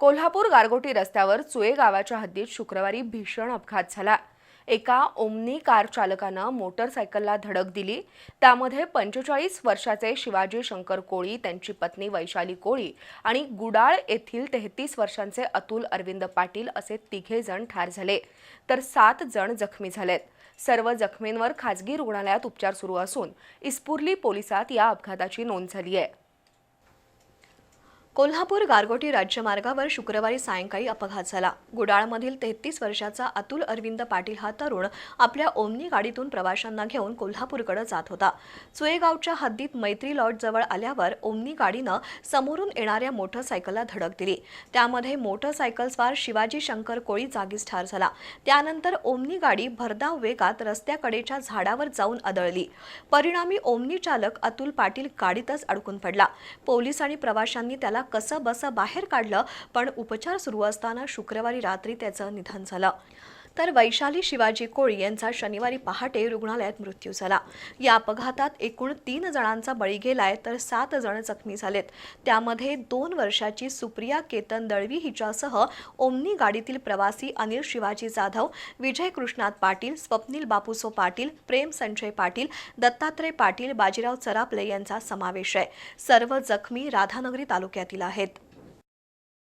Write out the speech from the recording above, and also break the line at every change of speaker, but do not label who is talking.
कोल्हापूर गारगोटी रस्त्यावर चुये गावाच्या हद्दीत शुक्रवारी भीषण अपघात झाला. एका ओमनी कार चालकानं मोटरसायकलला धडक दिली. त्यामध्ये पंचेचाळीस वर्षाचे शिवाजी शंकर कोळी त्यांची पत्नी वैशाली कोळी आणि गुडाळ येथील तेहतीस वर्षांचे अतुल अरविंद पाटील असे तिघे जण ठार झाले. तर सात जण जखमी झालेत. सर्व जखमींवर खाजगी रुग्णालयात उपचार सुरू असून इस्पुर्ली पोलिसात या अपघाताची नोंद झाली आहे.
कोल्हापूर गारगोटी राज्यमार्गावर शुक्रवारी सायंकाळी अपघात झाला. गुडाळमधील तेहतीस वर्षाचा अतुल अरविंद पाटील हा तरुण आपल्या ओमनी गाडीतून प्रवाशांना घेऊन कोल्हापूरकडे जात होता. चुएगावच्या हद्दीत मैत्री लॉटजवळ आल्यावर ओमनी गाडीनं समोरून येणाऱ्या मोटरसायकलला धडक दिली. त्यामध्ये मोटरसायकलस्वार शिवाजी शंकर कोळी जागीच ठार झाला. त्यानंतर ओमनी गाडी भरधाव वेगात रस्त्याकडेच्या झाडावर जाऊन आदळली. परिणामी ओमनी चालक अतुल पाटील गाडीतच अडकून पडला. पोलीस आणि प्रवाशांनी त्याला कसं बसं बाहेर काढलं पण उपचार सुरू असताना शुक्रवारी रात्री त्याचं निधन झालं. तर वैशाली शिवाजी कोळी यांचा शनिवारी पहाटे रुग्णालयात मृत्यू झाला. या अपघातात एकूण तीन जणांचा बळी गेलाय तर सात जण जखमी झालेत. त्यामध्ये दोन वर्षाची सुप्रिया केतन दळवी हिच्यासह ओमनी गाडीतील प्रवासी अनिल शिवाजी जाधव विजय कृष्णात पाटील स्वप्नील बापूसो पाटील प्रेम संजय पाटील दत्तात्रय पाटील बाजीराव चरापले यांचा समावेश आहे. सर्व जखमी राधानगरी तालुक्यातील आहेत.